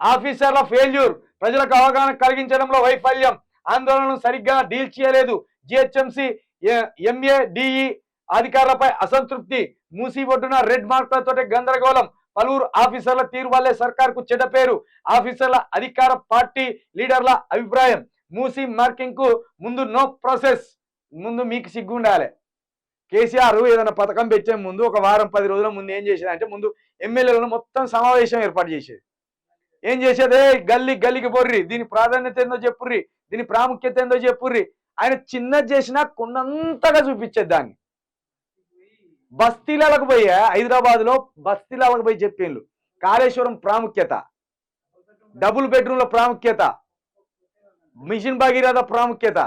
ఆఫీసర్ల ఫెయిల్యూర్ ప్రజలకు అవగాహన కలిగించడంలో వైఫల్యం. ఆందోళనను సరిగ్గా డీల్ చేయలేదు. జిహెచ్ఎంసి ఎంఏ డిఈ అధికారులపై అసంతృప్తి. మూసి ఒడ్డున రెడ్ మార్కులతో గందరగోళం. పలువురు ఆఫీసర్ల తీరు వల్లే సర్కార్కు చెడ్డ పేరు. ఆఫీసర్ల అధికార పార్టీ లీడర్ల అభిప్రాయం. మూసి మార్కింగ్కు ముందు నో ప్రాసెస్. ముందు మీకు సిగ్గు ఉండాలి కేసీఆర్ ఏదైనా పథకం పెట్టే ముందు ఒక వారం పది రోజుల ముందు ఏం చేసేది అంటే ముందు ఎమ్మెల్యేలను మొత్తం సమావేశం ఏర్పాటు చేసేది. ఏం చేసేదే? గల్లి గల్లీ గల్లీకి బొర్రి దీని ప్రాధాన్యత ఏందో చెప్పుర్రి. దీని ప్రాముఖ్యత ఏందో చెప్పుర్రి. ఆయన చిన్నది చేసినా కొండంతగా చూపించేది దాన్ని. బస్తీలకు పోయి హైదరాబాద్లో బస్తీలకు పోయి చెప్పిండ్రు కాళేశ్వరం ప్రాముఖ్యత. డబుల్ బెడ్రూమ్ల ప్రాముఖ్యత. మిషన్ భగీరథ ప్రాముఖ్యత.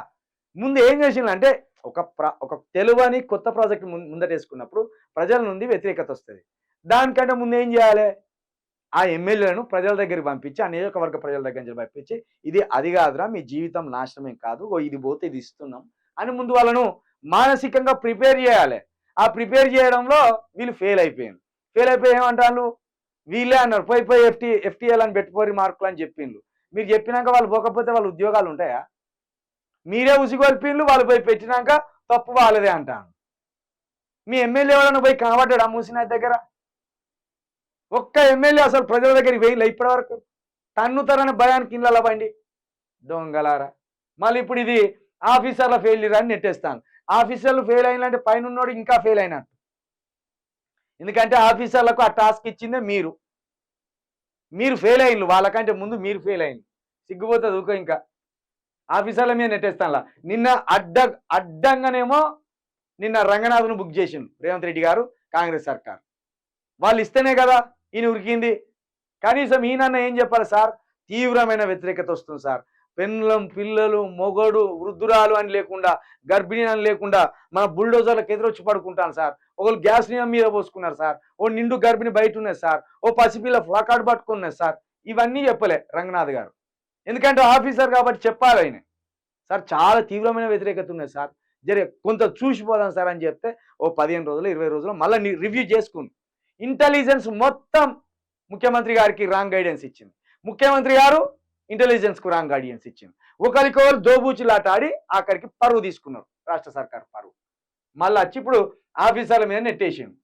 ముందు ఏం చేసిండ్రు అంటే ఒక ఒక తెలుగుని కొత్త ప్రాజెక్ట్ ముందటేసుకున్నప్పుడు ప్రజల నుండి వ్యతిరేకత వస్తుంది. దానికంటే ముందు ఏం చేయాలి? ఆ ఎమ్మెల్యేలను ప్రజల దగ్గరికి పంపించి ఆ నియోజకవర్గ ప్రజల దగ్గర నుంచి పంపించి ఇది అది కాదురా మీ జీవితం నాశనమేం కాదు ఓ ఇది పోతే ఇది ఇస్తున్నాం అని ముందు వాళ్ళను మానసికంగా ప్రిపేర్ చేయాలి. ఆ ప్రిపేర్ చేయడంలో వీళ్ళు ఫెయిల్ అయిపోయింది ఫెయిల్ అయిపోయి ఏమంటారు వీళ్ళే అన్నారు పోయి పోయి ఎఫ్టీ ఎఫ్టీఎల్ అని పెట్టుకోరి మార్కులు అని చెప్పిండ్రు. మీరు చెప్పినాక వాళ్ళు పోకపోతే వాళ్ళ ఉద్యోగాలు ఉంటాయా? మీరే ఉసిగొల్పిండ్రు వాళ్ళు పోయి పెట్టినాక తప్పు వాళ్ళదే అంటాను మీ ఎమ్మెల్యే వాళ్ళను పోయి కనబడ్డాడు ఆ మూసినాథ్ దగ్గర? ఒక్క ఎమ్మెల్యే అసలు ప్రజల దగ్గరికి వేయలే ఇప్పటి వరకు తన్నుతారనే భయానికి ఇళ్ళ బండి. దొంగలారా. మళ్ళీ ఇప్పుడు ఇది ఆఫీసర్ల ఫెయిల్యూర్ అని నెట్టేస్తాను. ఆఫీసర్లు ఫెయిల్ అయినంటే పైన ఉన్నోడు ఇంకా ఫెయిల్ అయినట్టు. ఎందుకంటే ఆఫీసర్లకు ఆ టాస్క్ ఇచ్చిందే మీరు. మీరు ఫెయిల్ అయ్యిండ్రు వాళ్ళకంటే ముందు మీరు ఫెయిల్ అయింది సిగ్గుపోతుంది ఊకో ఇంకా. ఆఫీసర్ల మీద నెట్టేస్తానులా. నిన్న అడ్డ అడ్డంగానేమో నిన్న రంగనాథ్ను బుక్ చేసిండు. రేవంత్ రెడ్డి గారు కాంగ్రెస్ సర్కార్. వాళ్ళు ఇస్తేనే కదా ఈయన ఉరికింది. కనీసం ఈయనన్న ఏం చెప్పాలి సార్? తీవ్రమైన వ్యతిరేకత వస్తుంది సార్. పెన్నులం పిల్లలు మొగడు వృద్ధురాలు అని లేకుండా గర్భిణి అని లేకుండా మన బుల్డోజర్లకు ఎదురొచ్చి పడుకుంటాను సార్. ఒకళ్ళు గ్యాస్ నియమం మీద పోసుకున్నారు సార్. ఓ నిండు గర్భిణి బయట ఉన్నది సార్. ఓ పసిపిల్ల ఫ్లాకాడ్ పట్టుకున్నది సార్. ఇవన్నీ చెప్పలే రంగనాథ్ గారు. ఎందుకంటే ఆఫీసర్ కాబట్టి చెప్పాలి ఆయన. సార్ చాలా తీవ్రమైన వ్యతిరేకత ఉన్నది సార్. జరే కొంత చూసిపోదాం సార్ అని చెప్తే ఓ పదిహేను రోజులు ఇరవై రోజులు మళ్ళీ రివ్యూ చేసుకుంది. ఇంటెలిజెన్స్ మొత్తం ముఖ్యమంత్రి గారికి రాంగ్ గైడెన్స్ ఇచ్చింది. ముఖ్యమంత్రి గారు ఇంటెలిజెన్స్కు రాంగ్ గైడెన్స్ ఇచ్చింది. ఒకరికొకరు దోబూచిలాట ఆడి ఆఖరికి పరువు తీసుకున్నారు. రాష్ట్ర సర్కార్ పరువు. మళ్ళీ వచ్చి ఇప్పుడు ఆఫీసర్ల మీద నెట్టేసిండు.